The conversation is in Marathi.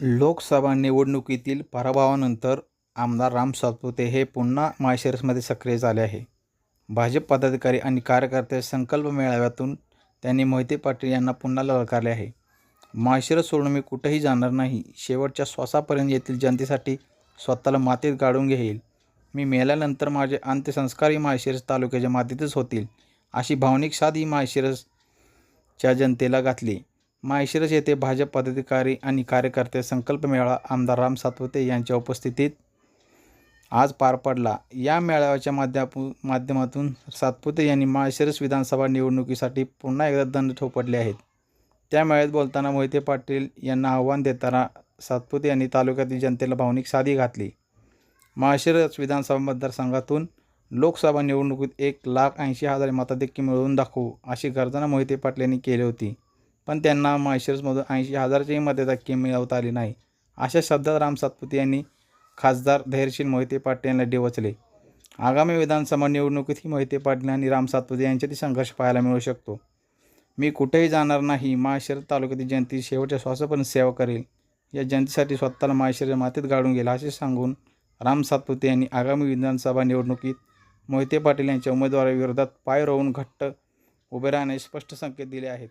लोकसभा निवडणुकीतील पराभवानंतर आमदार राम सातपुते हे पुन्हा माळशिरसमध्ये सक्रिय झाले आहे. भाजप पदाधिकारी आणि कार्यकर्ते संकल्प मेळाव्यातून त्यांनी मोहिते पाटील यांना पुन्हा ललकारले आहे. माळशिरस सोडून मी कुठेही जाणार नाही. शेवटच्या श्वासापर्यंत येथील जनतेसाठी स्वतःला मातीत गाडून घेईल मी मेल्यानंतर माझे अंत्यसंस्कारही माळशिरस तालुक्याच्या मातीतच होतील, अशी भावनिक साध ही माळशिरसच्या जनतेला घातली. माहेशिरस येथे भाजप पदाधिकारी आणि कार्यकर्ते संकल्प मेळावा आमदार राम सातपुते यांच्या उपस्थितीत आज पार पडला. या मेळाव्याच्या माध्यमातून माध्यमातून सातपुते यांनी माळशिरस विधानसभा निवडणुकीसाठी पुन्हा एकदा दंड ठोपडले आहेत. त्या मेळ्यात बोलताना मोहिते पाटील यांना आव्हान देताना सातपुते यांनी तालुक्यातील जनतेला भावनिक साधी घातली. माळशिरस विधानसभा मतदारसंघातून लोकसभा निवडणुकीत एक लाख ऐंशी हजार मताधिक्य मिळवून दाखवू, अशी गर्जना मोहिते पाटील यांनी केली होती. पण त्यांना माळशिरसमधून ऐंशी हजाराचेही मताधिक्य मिळवता आली नाही. अशा शब्दात राम सातपुते यांनी खासदार धैर्यशील मोहिते पाटील यांना डिवचले. आगामी विधानसभा निवडणुकीतही मोहिते पाटील आणि राम सातपुते यांच्यातील संघर्ष पाहायला मिळू शकतो. मी कुठेही जाणार नाही. माळशिरस तालुक्यातील जनतेची शेवटच्या श्वासापर्यंत सेवा करेल या जनतेसाठी स्वतःला माळशिरसच्या मातीत गाडून गेला असे सांगून राम सातपुते यांनी आगामी विधानसभा निवडणुकीत मोहिते पाटील यांच्या उमेदवाराविरोधात पाय रोवून घट्ट उभे राहण्याचे स्पष्ट संकेत दिले आहेत.